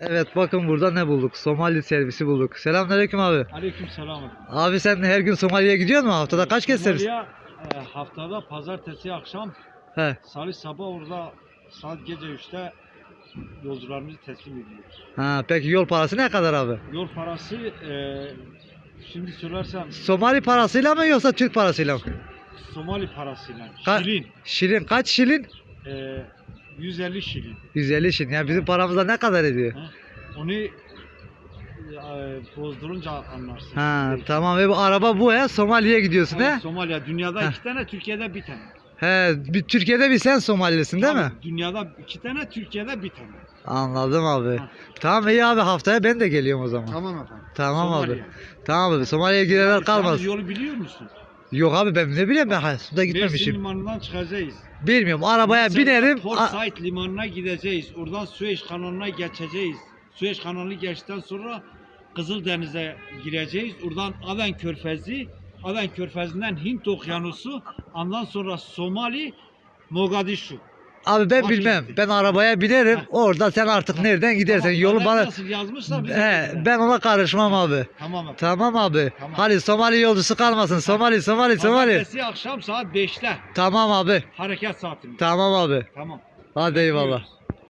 Evet bakın burada ne bulduk? Somali servisi bulduk. Selamünaleyküm abi. Aleyküm selam. Abi sen her gün Somali'ye gidiyor musun? Haftada kaç kez servis? Somali'ye, e, haftada pazartesi akşam, He. salı sabah orada saat gece 3'te yolcularımızı teslim ediyoruz. Ha peki yol parası ne kadar abi? Yol parası e, şimdi söylersem Somali parasıyla mı yoksa Türk parasıyla mı? Somali parasıyla Ka- şilin Şilin kaç şilin? e, 150 şilin. 150 şilin. Yani bizim paramızda ne kadar ediyor? Ha? Onu e, bozdurunca anlarsın. Ha tamam ve bu araba bu ya Somali'ye gidiyorsun Evet, he? Somaliya dünyada Heh. iki tane, Türkiye'de bir tane. He bir Türkiye'de bir sen Somalilisin değil mi? Dünyada iki tane, Türkiye'de bir tane. Anladım abi. Ha. Tamam iyi abi haftaya ben de geliyorum o zaman. Tamam efendim. Tamam abi. Somaliya. Tamam abi Somali'ye girenler kalmaz. Yolu biliyor musun? Yok abi ben ne bileyim ben hayatımda Mersin gitmemişim. limanından çıkacağız. Bilmiyorum arabaya Mesela binerim. Port a- Said limanına gideceğiz. Oradan Süveyş kanalına geçeceğiz. Süveyş kanalını geçtikten sonra Kızıldeniz'e gireceğiz. Oradan Aden Körfezi, Aden Körfezi'nden Hint Okyanusu, ondan sonra Somali, Mogadishu. Abi ben Washington. bilmem. Ben arabaya binerim. Heh. Orada sen artık nereden gidersen Tamam, yolu bana nasıl yazmışsa bize He, ben ona karışmam abi. Tamam efendim. Tamam abi. Tamam. Hadi Somali yolcusu kalmasın. Somali, Somali, Somali. Pazartesi akşam saat 5'te Tamam abi. hareket saatimiz. Tamam abi. Tamam. Hadi eyvallah. Buyurun.